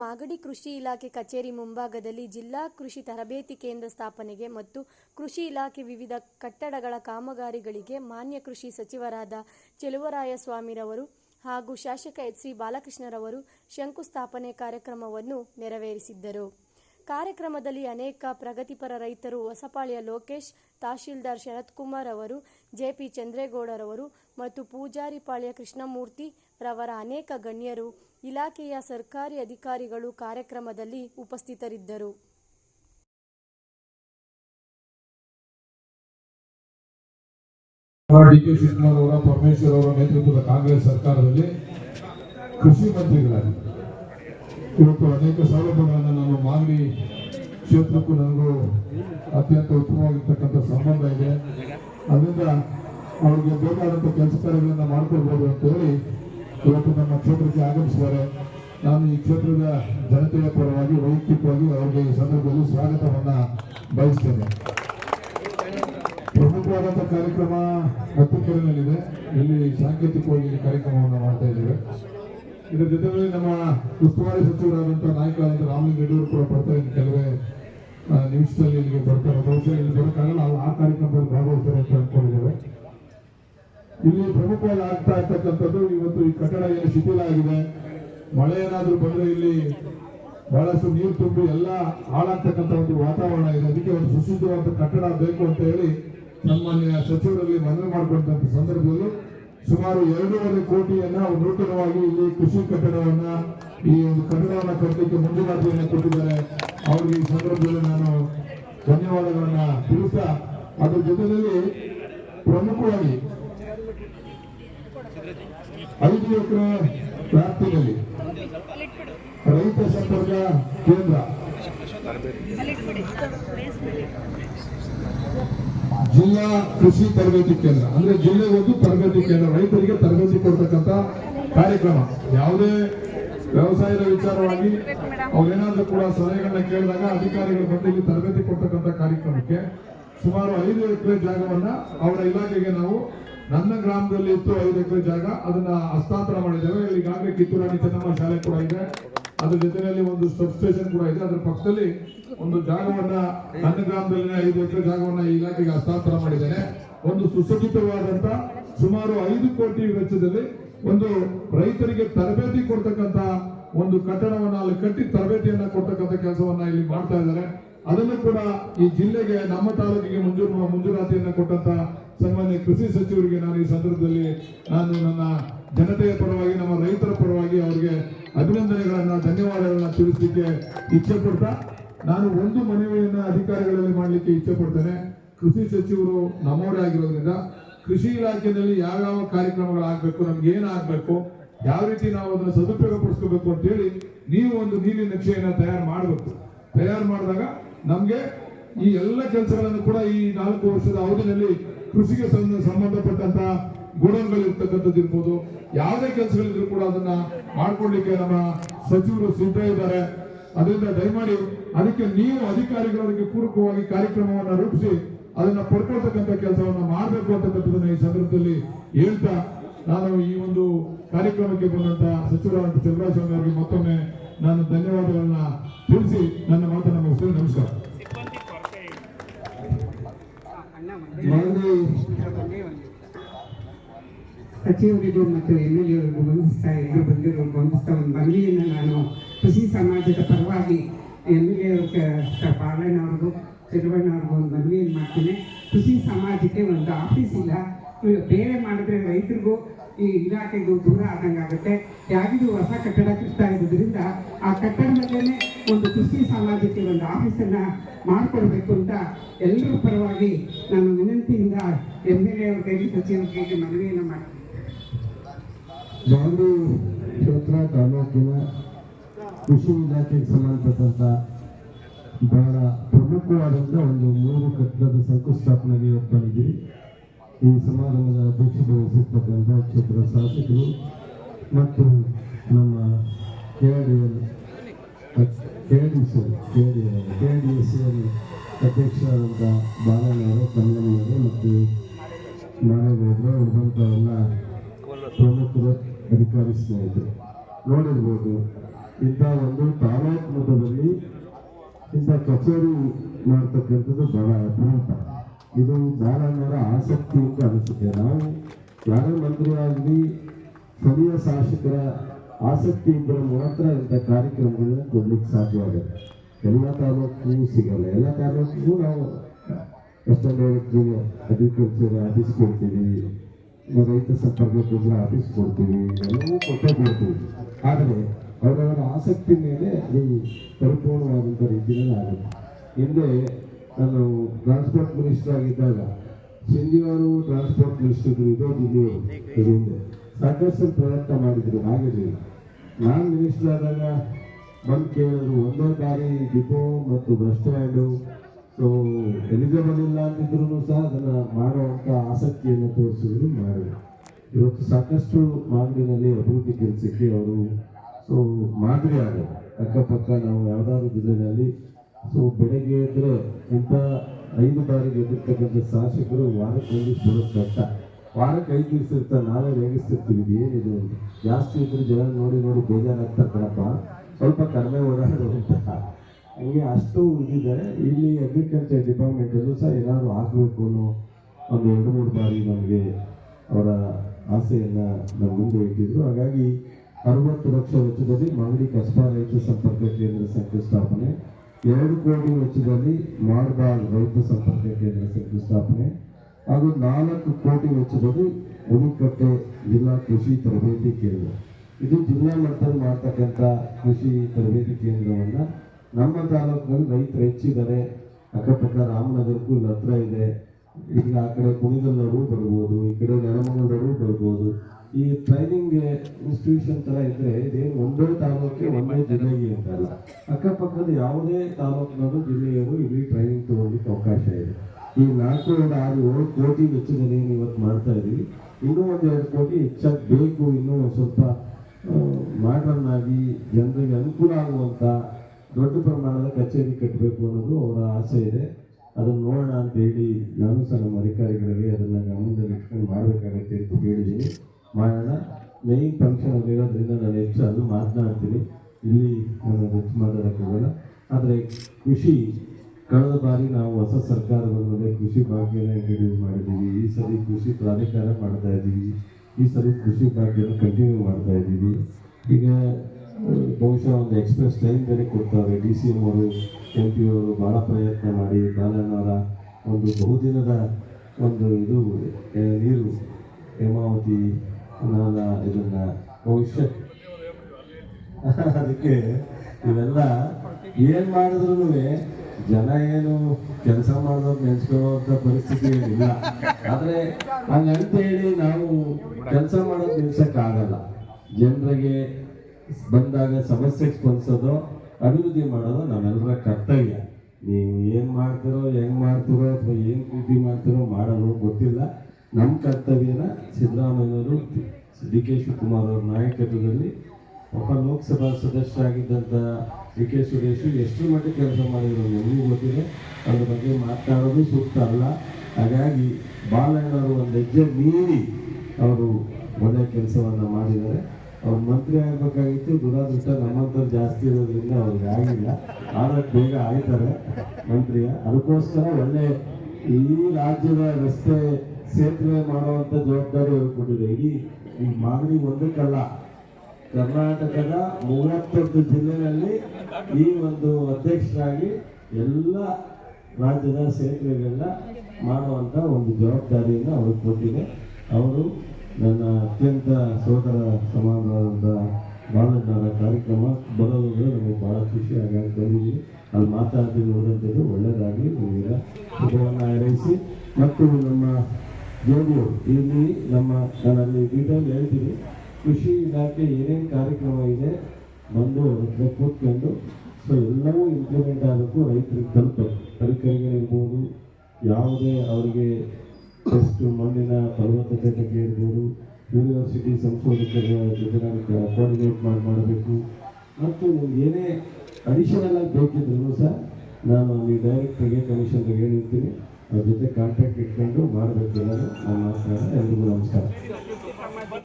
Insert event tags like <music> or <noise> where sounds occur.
ಮಾಗಡಿ ಕೃಷಿ ಇಲಾಖೆ ಕಚೇರಿ ಮುಂಭಾಗದಲ್ಲಿ ಜಿಲ್ಲಾ ಕೃಷಿ ತರಬೇತಿ ಕೇಂದ್ರ ಸ್ಥಾಪನೆಗೆ ಮತ್ತು ಕೃಷಿ ಇಲಾಖೆ ವಿವಿಧ ಕಟ್ಟಡಗಳ ಕಾಮಗಾರಿಗಳಿಗೆ ಮಾನ್ಯ ಕೃಷಿ ಸಚಿವರಾದ ಚೆಲುವರಾಯಸ್ವಾಮಿರವರು ಹಾಗೂ ಶಾಸಕ ಎಚ್ ಸಿ ಬಾಲಕೃಷ್ಣರವರು ಶಂಕುಸ್ಥಾಪನೆ ಕಾರ್ಯಕ್ರಮವನ್ನು ನೆರವೇರಿಸಿದ್ದರು. ಕಾರ್ಯಕ್ರಮದಲ್ಲಿ ಅನೇಕ ಪ್ರಗತಿಪರ ರೈತರು ಹೊಸಪಾಳ್ಯ ಲೋಕೇಶ್, ತಹಶೀಲ್ದಾರ್ ಶರತ್ಕುಮಾರ್ ಅವರು ಜೆಪಿ ಚಂದ್ರೇಗೌಡರವರು ಮತ್ತು ಪೂಜಾರಿಪಾಳ್ಯ ಕೃಷ್ಣಮೂರ್ತಿ ರವರ ಅನೇಕ ಗಣ್ಯರು ಇಲಾಖೆಯ ಸರ್ಕಾರಿ ಅಧಿಕಾರಿಗಳು ಕಾರ್ಯಕ್ರಮದಲ್ಲಿ ಉಪಸ್ಥಿತರಿದ್ದರು. ಡಿ ಕೆ ಶಿವಕುಮಾರ್ ಅವರ, ಪರಮೇಶ್ವರ್ ಅವರ ನೇತೃತ್ವದ ಕಾಂಗ್ರೆಸ್ ಸರ್ಕಾರದಲ್ಲಿ ಕೃಷಿ ಮಂತ್ರಿಗಳಾಗಿ ಇವತ್ತು ಅನೇಕ ಸೌಲಭ್ಯಗಳನ್ನು ನಾನು ಮಾಗಡಿ ಕ್ಷೇತ್ರಕ್ಕೂ ನನಗೂ ಅತ್ಯಂತ ಉತ್ತಮವಾಗಿರ್ತಕ್ಕಂಥ ಸಂಬಂಧ ಇದೆ. ಅದರಿಂದ ಅವ್ರಿಗೆ ಬೇಕಾದಂಥ ಕೆಲಸ ಕಾರ್ಯಗಳನ್ನು ಮಾಡ್ಕೊಳ್ಬೋದು ಅಂತ ಹೇಳಿ ಇವತ್ತು ನಮ್ಮ ಕ್ಷೇತ್ರಕ್ಕೆ ಆಗಮಿಸಿದ್ದಾರೆ ನಾನು ಈ ಕ್ಷೇತ್ರದ ಜನತೆಯ ಪರವಾಗಿ ವೈಯಕ್ತಿಕವಾಗಿ ಅವರಿಗೆ ಈ ಸಂದರ್ಭದಲ್ಲಿ ಸ್ವಾಗತವನ್ನು ಬಯಸ್ತೇನೆ. ಪ್ರಮುಖವಾದಂತಹ ಕಾರ್ಯಕ್ರಮ ಮತ್ತಿಕೆರೆನಲ್ಲಿದೆ. ಇಲ್ಲಿ ಸಾಂಕೇತಿಕವಾಗಿ ಕಾರ್ಯಕ್ರಮವನ್ನು ಮಾಡ್ತಾ ಇದ್ದೇವೆ. ಇದರ ಜೊತೆಗೆ ನಮ್ಮ ಉಸ್ತುವಾರಿ ಸಚಿವರಾದಂತಹ ನಾಯಕರಾದಂಥ ರಾಮಲಿಂಗ ಯಡಿಯೂರು ಕೂಡ ಬರ್ತಾರೆ. ಇದ್ದಾರೆ ಕೆಲವೇ ನಿಮಿಷದಲ್ಲಿ ಇಲ್ಲಿಗೆ ಬರ್ತಾರೆ. ಬಹುಶಃ ಇಲ್ಲಿ ಬರೋಕ್ಕಾಗಲ್ಲ. ಆ ಕಾರ್ಯಕ್ರಮದಲ್ಲಿ ಭಾಗವಹಿಸ್ತಾರೆ ಅಂತ ಅನ್ಕೊಂಡಿದ್ದೇವೆ ಇಲ್ಲಿ ಪ್ರಮುಖವಾಗಿ ಆಗ್ತಾ ಇರ್ತಕ್ಕಂಥದ್ದು ಇವತ್ತು ಈ ಕಟ್ಟಡ ಏನು ಶಿಥಿಲ ಆಗಿದೆ. ಮಳೆ ಏನಾದರೂ ಬಂದ್ರೆ ಇಲ್ಲಿ ಬಹಳಷ್ಟು ನೀರು ತುಂಬಿ ಎಲ್ಲ ಹಾಳಾಗ್ತಕ್ಕಂಥ ಒಂದು ವಾತಾವರಣ ಇದೆ. ಅದಕ್ಕೆ ಒಂದು ಸುಶುದ್ಧವಾದ ಕಟ್ಟಡ ಬೇಕು ಅಂತ ಹೇಳಿ ಸನ್ಮಾನ್ಯ ಸಚಿವರಲ್ಲಿ ಮನವಿ ಮಾಡಿಕೊಂಡಂತ ಸಂದರ್ಭದಲ್ಲಿ ಸುಮಾರು ಎರಡೂವರೆ ಕೋಟಿಯನ್ನ ನೂತನವಾಗಿ ಇಲ್ಲಿ ಕೃಷಿ ಕಟ್ಟಡವನ್ನ, ಈ ಒಂದು ಕಟ್ಟಡವನ್ನ ಕಟ್ಟಲಿಕ್ಕೆ ಮಂಜೂರಾತಿಯನ್ನು ಕೊಟ್ಟಿದ್ದಾರೆ. ಅವರಿಗೆ ಈ ಸಂದರ್ಭದಲ್ಲಿ ನಾನು ಧನ್ಯವಾದಗಳನ್ನ ತಿಳಿಸ್ತಾ, ಅದ್ರ ಜೊತೆಯಲ್ಲಿ ಪ್ರಮುಖವಾಗಿ ಐದು ಎಕರೆ ವ್ಯಾಪ್ತಿಯಲ್ಲಿ ರೈತ ಸಂಪರ್ಕ ಕೇಂದ್ರ. ಜಿಲ್ಲಾ ಕೃಷಿ ತರಬೇತಿ ಕೇಂದ್ರ. ಅಂದ್ರೆ ಜಿಲ್ಲೆ ಒಂದು ತರಬೇತಿ ಕೇಂದ್ರ. ರೈತರಿಗೆ ತರಬೇತಿ ಕೊಡ್ತಕ್ಕಂತ ಕಾರ್ಯಕ್ರಮ. ಯಾವುದೇ ವ್ಯವಸಾಯದ ವಿಚಾರವಾಗಿ ಅವ್ರೇನಾದ್ರೂ ಕೂಡ ಸಲಹೆಗಳನ್ನ ಕೇಳಿದಾಗ ಅಧಿಕಾರಿಗಳು ಬಂದು ಇಲ್ಲಿ ತರಬೇತಿ ಕೊಡ್ತಕ್ಕಂತ ಕಾರ್ಯಕ್ರಮಕ್ಕೆ ಸುಮಾರು ಐದು ಎಕರೆ ಜಾಗವನ್ನ ಅವರ ಇಲಾಖೆಗೆ ನಾವು ನನ್ನ ಗ್ರಾಮದಲ್ಲಿ ಇತ್ತು ಐದು ಎಕರೆ ಜಾಗ, ಅದನ್ನ ಹಸ್ತಾಂತರ ಮಾಡಿದ್ದೇವೆ ಈಗಾಗಲೇ ಕಿತ್ತೂರಾಣಿ ಚೆನ್ನಮ್ಮ ಶಾಲೆ ಕೂಡ ಇದೆ. ಅದ್ರ ಜೊತೆಯಲ್ಲಿ ಒಂದು ಸಬ್ ಸ್ಟೇಷನ್ ಕೂಡ ಇದೆ. ಅದ್ರ ಪಕ್ಕದಲ್ಲಿ ಒಂದು ಜಾಗವನ್ನ ನನ್ನ ಗ್ರಾಮದಲ್ಲಿ ಐದು ಎಕರೆ ಜಾಗವನ್ನ ಇಲಾಖೆಗೆ ಹಸ್ತಾಂತರ ಮಾಡಿದ್ದೇನೆ ಒಂದು ಸುಸಜ್ಜಿತವಾದಂತ ಸುಮಾರು ಐದು ಕೋಟಿ ವೆಚ್ಚದಲ್ಲಿ ಒಂದು ರೈತರಿಗೆ ತರಬೇತಿ ಕೊಡ್ತಕ್ಕಂತ ಒಂದು ಕಟ್ಟಡವನ್ನ ಅಲ್ಲಿ ಕಟ್ಟಿ ತರಬೇತಿಯನ್ನ ಕೊಡ್ತಕ್ಕಂತ ಕೆಲಸವನ್ನ ಇಲ್ಲಿ ಮಾಡ್ತಾ ಇದ್ದಾರೆ. ಅದನ್ನು ಕೂಡ ಈ ಜಿಲ್ಲೆಗೆ, ನಮ್ಮ ತಾಲೂಕಿಗೆ ಮಂಜೂರು, ಮಂಜೂರಾತಿಯನ್ನ ಕೊಟ್ಟಂತ ಸನ್ಮಾನ್ಯ ಕೃಷಿ ಸಚಿವರಿಗೆ ನಾನು ಈ ಸಂದರ್ಭದಲ್ಲಿ ನಾನು ನನ್ನ ಜನತೆಯ ಪರವಾಗಿ, ನಮ್ಮ ರೈತರ ಪರವಾಗಿ ಅವರಿಗೆ ಅಭಿನಂದನೆಗಳನ್ನು, ಧನ್ಯವಾದಗಳನ್ನ ತಿಳಿಸಲಿಕ್ಕೆ ಇಚ್ಛೆ ಪಡ್ತಾ, ನಾನು ಒಂದು ಮನವಿಯನ್ನ ಅಧಿಕಾರಿಗಳಲ್ಲಿ ಮಾಡಲಿಕ್ಕೆ ಇಚ್ಛೆ ಪಡ್ತೇನೆ. ಕೃಷಿ ಸಚಿವರು ನಮ್ಮವರೇ ಆಗಿರೋದ್ರಿಂದ ಕೃಷಿ ಇಲಾಖೆಯಲ್ಲಿ ಯಾವ್ಯಾವ ಕಾರ್ಯಕ್ರಮಗಳಾಗಬೇಕು ನಮ್ಗೆ ಆಗಬೇಕು, ಯಾವ ರೀತಿ ನಾವು ಅದನ್ನು ಸದುಪಯೋಗ ಪಡಿಸ್ಕೋಬೇಕು ಅಂತ ಹೇಳಿ ನೀವು ಒಂದು ನೀಲಿ ನಕ್ಷೆಯನ್ನು ತಯಾರು ಮಾಡಬೇಕು. ತಯಾರು ಮಾಡಿದಾಗ ನಮಗೆ ಈ ಎಲ್ಲ ಕೆಲಸಗಳನ್ನು ಕೂಡ ಈ ನಾಲ್ಕು ವರ್ಷದ ಅವಧಿನಲ್ಲಿ ಕೃಷಿಗೆ ಸಂಬಂಧ- ಸಂಬಂಧಪಟ್ಟಂತ ಗೋಡನ್ಗಳು ಇರ್ತಕ್ಕಂಥದ್ದು ಇರ್ಬೋದು. ಯಾವುದೇ ಕೆಲಸಗಳಿದ್ರು ಕೂಡ ಅದನ್ನ ಮಾಡ್ಕೊಡ್ಲಿಕ್ಕೆ ನಮ್ಮ ಸಚಿವರು ಸಿದ್ಧ ಇದ್ದಾರೆ. ಅದರಿಂದ ದಯಮಾಡಿ ಅದಕ್ಕೆ ನೀವು ಅಧಿಕಾರಿಗಳು ಅದಕ್ಕೆ ಪೂರಕವಾಗಿ ಕಾರ್ಯಕ್ರಮವನ್ನ ರೂಪಿಸಿ ಅದನ್ನ ಪಡ್ಕೊಳ್ತಕ್ಕಂಥ ಕೆಲಸವನ್ನ ಮಾಡಬೇಕು ಅಂತಕ್ಕಂಥದನ್ನ ಈ ಸಂದರ್ಭದಲ್ಲಿ ಹೇಳ್ತಾ ನಾನು ಈ ಒಂದು ಕಾರ್ಯಕ್ರಮಕ್ಕೆ ಬಂದಂತ ಸಚಿವರಾದ ಚಂದ್ರಸ್ವಾಮಿ ಅವರಿಗೆ ಮತ್ತೊಮ್ಮೆ ನಾನು ಧನ್ಯವಾದಗಳನ್ನ ತಿಳಿಸಿ ನನ್ನ ಮಾತನ್ನ ಮುಗಿಸ್ತೇನೆ. ನಮಸ್ಕಾರ. ಸಚಿವರಿಗೂ ಮತ್ತು ಎಂ ಎಲ್ ಎವರಿಗೂ ವಂದಿಸ್ತಾ ಎಲ್ಲರೂ ಬಂದಿರೋ ವಂದಿಸ್ತಾ ಒಂದು ಮನವಿಯನ್ನು ನಾನು ಕೃಷಿ ಸಮಾಜದ ಪರವಾಗಿ ಎಂ ಎಲ್ ಎ ಬಾಲಣ್ಣವ್ರಿಗೂ ಚೆಲುವಣ್ಣವ್ರಿಗೂ ಒಂದು ಮನವಿಯನ್ನು ಮಾಡ್ತೀನಿ. ಕೃಷಿ ಸಮಾಜಕ್ಕೆ ಒಂದು ಆಫೀಸ್ ಇಲ್ಲ ಬೇರೆ ಮಾಡಿದ್ರೆ ರೈತರಿಗೂ ಈ ಇಲಾಖೆಗೂ ದೂರ ಆದಂಗಾಗುತ್ತೆ ಯಾರಿಗೂ ಹೊಸ ಕಟ್ಟಡ ಕಟ್ತಾ ಇರೋದ್ರಿಂದ ಆ ಕಟ್ಟಡದಲ್ಲೇ ಒಂದು ಕೃಷಿ ಸಮಾಜಕ್ಕೆ ಒಂದು ಆಫೀಸನ್ನ ಮಾಡಿಕೊಡ್ಬೇಕು ಅಂತ ಎಲ್ಲರ ಪರವಾಗಿ ನಾನು ವಿನಂತಿಯಿಂದ ಎಂ ಎಲ್ ಎ ಅವ್ರ ಕೈಗೆ, ಸಚಿವರ ಕೈಗೆ ಮನವಿಯನ್ನು ತಾಲೂಕಿನ ಕೃಷಿ ಇಲಾಖೆಗೆ ಸಂಬಂಧಪಟ್ಟಂತ ಬಹಳ ಪ್ರಮುಖವಾದಂಥ ಒಂದು ಮೂರು ಕಟ್ಟಡದ ಶಂಕುಸ್ಥಾಪನೆಗೆ ಬಂದಿದ್ದೀವಿ. ಈ ಸಮಾರಂಭದ ಅಧ್ಯಕ್ಷತೆ ವಹಿಸಿರ್ತಕ್ಕಂಥ ಕ್ಷೇತ್ರ ಶಾಸಕರು ಮತ್ತು ನಮ್ಮ K D K D C K D K D S ಅಧ್ಯಕ್ಷರಾದಂಥ ಬಾಲಣ್ಣವರು ಕನ್ನಡವರು ಮತ್ತು ಮಾನವೇಂದ್ರ ಉಳಿದಂಥ ಎಲ್ಲ ಪ್ರಮುಖರು ಅಧಿಕಾರಿ ಸ್ನೇಹಿತರು ನೋಡಿರ್ಬೋದು, ಇಂಥ ಒಂದು ತಾಲೂಕು ಮಟ್ಟದಲ್ಲಿ ಇಂಥ ಕಚೇರಿ ಮಾಡ್ತಕ್ಕಂಥದ್ದು ಬಹಳ ಅಪರೂಪ. ಇದು ಜಾಲನ್ನರ ಆಸಕ್ತಿ ಅಂತ ಅನಿಸುತ್ತೆ. ನಾವು ಯಾರೇ ಮಂತ್ರಿ ಆಗಲಿ ಸ್ಥಳೀಯ ಶಾಸಕರ ಆಸಕ್ತಿ ಇದ್ದರೆ ಮಾತ್ರ ಇಂಥ ಕಾರ್ಯಕ್ರಮಗಳನ್ನ ಕೊಡ್ಲಿಕ್ಕೆ ಸಾಧ್ಯ ಆಗುತ್ತೆ ಎಲ್ಲ ತಾಲೂಕು ಸಿಗಲ್ಲ. ಎಲ್ಲ ತಾಲೂಕಿಗೂ ನಾವು ಎಷ್ಟೊಂದು ಅಗ್ರಿಕಲ್ಚರ್ ಆಫೀಸ್ ಕೊಡ್ತೀವಿ ರೈತ ಸಂಪರ್ಕ ಕೇಂದ್ರ ಆಫೀಸ್ ಕೊಡ್ತೀವಿ, ಎಲ್ಲವೂ ಕೊಟ್ಟೇ ಕೊಡ್ತೀವಿ ಆದರೆ ಅವರವರ ಆಸಕ್ತಿ ಮೇಲೆ ಅದು ಪರಿಪೂರ್ಣವಾದಂಥ ರೀತಿಯಲ್ಲಿ ಆಗುತ್ತೆ. ಹಿಂದೆ ನಾನು ಟ್ರಾನ್ಸ್ಪೋರ್ಟ್ ಮಿನಿಸ್ಟರ್ ಆಗಿದ್ದಾಗ ಸಿಂಧಿಯವರು ಟ್ರಾನ್ಸ್ಪೋರ್ಟ್ ಮಿನಿಸ್ಟರ್ ಇದ್ರು ಇದೇ. ಜಿಲ್ಲೆಯವರು ಸಾಕಷ್ಟು ಪ್ರಯತ್ನ ಮಾಡಿದ್ರು ಆಗಿರಲಿಲ್ಲ ನಾನು ಮಿನಿಸ್ಟರ್ ಆದಾಗ ಬಂದು ಕೇಳಿದ್ರು, ಒಂದೇ ಬಾರಿ ಡಿಪೋ ಮತ್ತು ಬಸ್ ಸ್ಟ್ಯಾಂಡು ಸೊ ಎಲಿಜಿಬಲ್ ಇಲ್ಲ ಅಂತಿದ್ರು ಸಹ ಅದನ್ನ ಮಾಡುವಂತ ಆಸಕ್ತಿಯನ್ನು ತೋರಿಸಿದ್ರು ಮಾಡಿದ್ರು ಇವತ್ತು ಸಾಕಷ್ಟು ಮಾರ್ಗದಲ್ಲಿ ಅಭಿವೃದ್ಧಿ ಕೆಲಸಕ್ಕೆ ಅವರು ಸೊ ಮಾದರಿ ಆಗೋದು ಅಕ್ಕಪಕ್ಕ ನಾವು ಯಾವ್ದಾದ್ರು ಜಿಲ್ಲೆಯಲ್ಲಿ ಸೊ ಬೆಳಗ್ಗೆ ಎದ್ರೆ ಇಂಥ ಐದು ಬಾರಿ ಗೆದ್ದಿರ್ತಕ್ಕಂಥ ಶಾಸಕರು ವಾರಕ್ಕೆ ಒಂದು ಬರೋದು ವಾರಕ್ಕೆ ಐದು ದಿವಸ ಇರ್ತಾರೆ ನಾವೇ ರೇಗಿಸ್ತಿರ್ತೀವಿ, ಇದು ಏನಿದು. ಜಾಸ್ತಿ ಇದ್ರೆ ಜನ ನೋಡಿ ನೋಡಿ ಬೇಜಾರಾಗ್ತಾ ಕಣಪ್ಪ ಸ್ವಲ್ಪ ಕಡಿಮೆ ಓಡಾಡು ಅಂತ. ಹಂಗೆ ಅಷ್ಟು ಇದಿದೆ. ಇಲ್ಲಿ ಅಗ್ರಿಕಲ್ಚರ್ ಡಿಪಾರ್ಟ್ಮೆಂಟಲ್ಲೂ ಸಹ ಏನಾದ್ರು ಆಗಬೇಕು ಅನ್ನೋ ಒಂದು ಎರಡು ಮೂರು ಬಾರಿ ನಮಗೆ ಅವರ ಆಸೆಯನ್ನ ನಮ್ಮ ಮುಂದೆ ಇಟ್ಟಿದ್ರು. ಹಾಗಾಗಿ ಅರವತ್ತು ಲಕ್ಷ ವೆಚ್ಚದಲ್ಲಿ ಮಾಗಡಿ ಕಸ್ಬಾ ರೈತ ಸಂಪರ್ಕ ಕೇಂದ್ರ ಶಂಕುಸ್ಥಾಪನೆ ಎರಡು ಕೋಟಿ ವೆಚ್ಚದಲ್ಲಿ ಮಾಡಬಾರ್ದು ರೈತ ಸಂಪರ್ಕ ಕೇಂದ್ರ ಶಂಕುಸ್ಥಾಪನೆ ಹಾಗೂ ನಾಲ್ಕು ಕೋಟಿ ವೆಚ್ಚದಲ್ಲಿ ಉಳಿಕಟ್ಟೆ ಜಿಲ್ಲಾ ಕೃಷಿ ತರಬೇತಿ ಕೇಂದ್ರ. ಇದು ಜಿಲ್ಲಾ ಮಟ್ಟದಲ್ಲಿ ಮಾಡ್ತಕ್ಕಂಥ ಕೃಷಿ ತರಬೇತಿ ಕೇಂದ್ರವನ್ನ ನಮ್ಮ ತಾಲೂಕಿನಲ್ಲಿ ರೈತರು ಹೆಚ್ಚಿದ್ದಾರೆ. ಅಕ್ಕಪಕ್ಕ ರಾಮನಗರಕ್ಕೂ ಇಲ್ಲಿ ಹತ್ರ ಇದೆ. ಈಗ ಆ ಕಡೆ ಕುಣಿಗಲ್ನವರು ಬರ್ಬೋದು, ಈ ಕಡೆ ನೆಲಮಂಗಲದವರು ಬರ್ಬೋದು. ಈ ಟ್ರೈನಿಂಗ್ ಇನ್ಸ್ಟಿಟ್ಯೂಷನ್ ತರ ಇದ್ರೆ ಇದೇನು ಒಂದೇ ತಾಲೂಕಿಗೆ ಒಂದೇ ಜಿಲ್ಲೆಗೆ ಅಂತಲ್ಲ. ಅಕ್ಕಪಕ್ಕದ ಯಾವುದೇ ತಾಲೂಕಿನವರು ಜಿಲ್ಲೆಯವರು ಇಲ್ಲಿ ಟ್ರೈನಿಂಗ್ ತಗೊಳ್ಳಿಕ್ಕೆ ಅವಕಾಶ ಇದೆ. ಈ ನಾಲ್ಕೂವರೆ ಆರು ಏಳು ಕೋಟಿ ವೆಚ್ಚದಲ್ಲಿ ಏನು ಇವತ್ತು ಮಾಡ್ತಾ ಇದೀವಿ. ಇನ್ನೂ ಒಂದು ಎರಡು ಕೋಟಿ ಹೆಚ್ಚಾಗಿ ಬೇಕು, ಇನ್ನೂ ಸ್ವಲ್ಪ ಮಾಡರ್ನ್ ಆಗಿ ಜನರಿಗೆ ಅನುಕೂಲ ಆಗುವಂತ ದೊಡ್ಡ ಪ್ರಮಾಣದ ಕಚೇರಿ ಕಟ್ಟಬೇಕು ಅನ್ನೋದು ಅವರ ಆಸೆ ಇದೆ. ಅದನ್ನು ನೋಡೋಣ ಅಂತ ಹೇಳಿ ನಾನು ಸಹ ನಮ್ಮ ಅಧಿಕಾರಿಗಳಿಗೆ ಅದನ್ನ ಗಮನದಲ್ಲಿ ಇಟ್ಕೊಂಡು ಮಾಡಬೇಕಾಗತ್ತೆ ಅಂತ ಹೇಳಿದ್ದೀನಿ ಮಾಡೋಣ. ಮೇನ್ ಫಂಕ್ಷನ್ ಅಲ್ಲಿರೋದ್ರಿಂದ ನಾನು ಹೆಚ್ಚು ಅದು ಮಾತನಾಡ್ತೀನಿ. ಇಲ್ಲಿ ನಾನು ಹೆಚ್ಚು ಮಾತಾಡೋಕ್ಕಾಗಲ್ಲ ಆದರೆ ಕೃಷಿ, ಕಳೆದ ಬಾರಿ ನಾವು ಹೊಸ ಸರ್ಕಾರದ ಮೇಲೆ ಕೃಷಿ ಭಾಗ್ಯನ ಇಂಟ್ರಡ್ಯೂಸ್ ಮಾಡಿದ್ದೀವಿ. ಈ ಸರಿ ಕೃಷಿ ಪ್ರಾಧಿಕಾರ ಮಾಡ್ತಾ ಇದ್ದೀವಿ. ಈ ಸರಿ ಕೃಷಿ ಭಾಗ್ಯನ ಕಂಟಿನ್ಯೂ ಮಾಡ್ತಾ ಇದ್ದೀವಿ. ಈಗ ಬಹುಶಃ ಒಂದು ಎಕ್ಸ್ಪ್ರೆಸ್ ಟ್ರೈನ್ ಬೇರೆ ಕೊಡ್ತಾರೆ. ಡಿ ಸಿ ಎಂ ಅವರು ಎಂ ಪಿ ಅವರು ಭಾಳ ಪ್ರಯತ್ನ ಮಾಡಿ ಬಾಲಣ್ಣವರ ಒಂದು ಬಹುದಿನದ ಒಂದು ಇದು ನೀರು, ಹೇಮಾವತಿ ನಾಲ ಇದನ್ನ ಭವಿಷ್ಯಕ್ಕೆ. <laughs> ಅದಕ್ಕೆ ಇವೆಲ್ಲ ಏನ್ ಮಾಡಿದ್ರು ಜನ ಏನು ಕೆಲಸ ಮಾಡೋದು ನೆನ್ಸ್ಕೊಳ್ಳುವಂತ ಪರಿಸ್ಥಿತಿ ಏನಿಲ್ಲ ಆದ್ರೆ ಹಂಗಂತ ಹೇಳಿ ನಾವು ಕೆಲಸ ಮಾಡೋದು ನಿಲ್ಸಕ್ಕಾಗಲ್ಲ. ಜನರಿಗೆ ಬಂದಾಗ ಸಮಸ್ಯೆಗೆ ಸ್ಪಂದಿಸೋದು, ಅಭಿವೃದ್ಧಿ ಮಾಡೋದು ನಮ್ಮೆಲ್ಲರ ಕರ್ತವ್ಯ. ನೀವು ಏನ್ ಮಾಡ್ತಿರೋ, ಹೆಂಗ್ ಮಾಡ್ತಿರೋ, ಅಥವಾ ಏನ್ ಕೃತಿ ಮಾಡ್ತಿರೋ ಮಾಡಲು ಗೊತ್ತಿಲ್ಲ. ನಮ್ಮ ಕರ್ತವ್ಯನ ಸಿದ್ದರಾಮಯ್ಯವರು ಡಿ ಕೆ ಶಿವಕುಮಾರ್ ಅವರ ನಾಯಕತ್ವದಲ್ಲಿ ಒಬ್ಬ ಲೋಕಸಭಾ ಸದಸ್ಯರಾಗಿದ್ದಂಥ ಡಿ ಕೆ ಸುರೇಶ್ ಎಷ್ಟು ಮಟ್ಟಿಗೆ ಕೆಲಸ ಮಾಡಿದ್ರು ನಮಗೂ ಗೊತ್ತಿದೆ. ಅದ್ರ ಬಗ್ಗೆ ಮಾತನಾಡೋದು ಸೂಕ್ತ ಅಲ್ಲ. ಹಾಗಾಗಿ ಬಾಲಣ್ಣವರು ಒಂದು ಹೆಜ್ಜೆ ಮೀರಿ ಅವರು ಒಳ್ಳೆಯ ಕೆಲಸವನ್ನು ಮಾಡಿದ್ದಾರೆ. ಅವ್ರು ಮಂತ್ರಿ ಆಗಬೇಕಾಗಿತ್ತು. ದುರಾದೃಷ್ಟ ನಮ್ಮಂಥವ್ರು ಜಾಸ್ತಿ ಇರೋದ್ರಿಂದ ಅವ್ರಿಗೆ ಆಗಿಲ್ಲ. ಆದ್ರೆ ಬೇಗ ಆಯ್ತಾರೆ ಮಂತ್ರಿಯ. ಅದಕ್ಕೋಸ್ಕರ ಒಳ್ಳೆ ಈ ರಾಜ್ಯದ ರಸ್ತೆ ಸೇತುವೆ ಮಾಡುವಂತ ಜವಾಬ್ದಾರಿ ಕೊಟ್ಟಿದೆ ಇಡೀ ಈ ಮಾಗಡಿ ಒಂದಕ್ಕಲ್ಲ. ಕರ್ನಾಟಕದ ಮೂವತ್ತೊಂದು ಜಿಲ್ಲೆಯಲ್ಲಿ ಈ ಒಂದು ಅಧ್ಯಕ್ಷರಾಗಿ ಎಲ್ಲ ರಾಜ್ಯದ ಸೇತುವೆಗಳನ್ನ ಮಾಡುವಂತ ಒಂದು ಜವಾಬ್ದಾರಿಯನ್ನು ಅವ್ರಿಗೆ ಕೊಟ್ಟಿದೆ. ಅವರು ನನ್ನ ಅತ್ಯಂತ ಸೋದರ ಸಮಾನವಾದ ಬಾಲಣ್ಣವರ ಕಾರ್ಯಕ್ರಮ ಬರೋದ್ರೆ ನಮಗೆ ಬಹಳ ಖುಷಿ ಹಾಗಾಗಿ ಬಂದಿದ್ದೀವಿ. ಅಲ್ಲಿ ಮಾತಾಡ್ತೀವಿ ಹೋದಂಥದ್ದು ಒಳ್ಳೆಯದಾಗಲಿ ನಿಮಗೆಲ್ಲ ಶುಭವನ್ನು ಹಾರೈಸಿ. ಮತ್ತು ನಮ್ಮ ಜೋಡಿಯು ಇಲ್ಲಿ ನಮ್ಮ ನಾನು ಡೀಟೇಲ್ ಹೇಳ್ತೀನಿ. ಕೃಷಿ ಇಲಾಖೆ ಏನೇನು ಕಾರ್ಯಕ್ರಮ ಇದೆ ಬಂದು ಕೂತ್ಕೊಂಡು ಸೊ ಎಲ್ಲವೂ ಇಂಪ್ಲಿಮೆಂಟ್ ಆಗಬೇಕು ರೈತರಿಗೆ ತಲುಪಬೇಕು ತರಕಾರಿಗಳಿರ್ಬೋದು ಯಾವುದೇ ಅವರಿಗೆ ಟೆಸ್ಟ್ ಮಣ್ಣಿನ ಫಲವತ್ತತೆ ಬಗ್ಗೆ ಇರ್ಬೋದು ಯೂನಿವರ್ಸಿಟಿ ಸಂಶೋಧಕರ ಜೊತೆ ನಾನು ಕೋಆರ್ಡಿನೇಟ್ ಮಾಡಿ, ಮಾಡಬೇಕು. ಮತ್ತು ಏನೇ ಅಡಿಷನಲ್ ಆಗಿ ಬೇಕಿದ್ರು ಸಹ ನಾನು ಅಲ್ಲಿ ಡೈರೆಕ್ಟ್ರಿಗೆ ಕಮಿಷನ್ಗೆ ಹೇಳಿರ್ತೀನಿ जो कॉन्ट्राक्ट इकूल नमस्कार एलू नमस्कार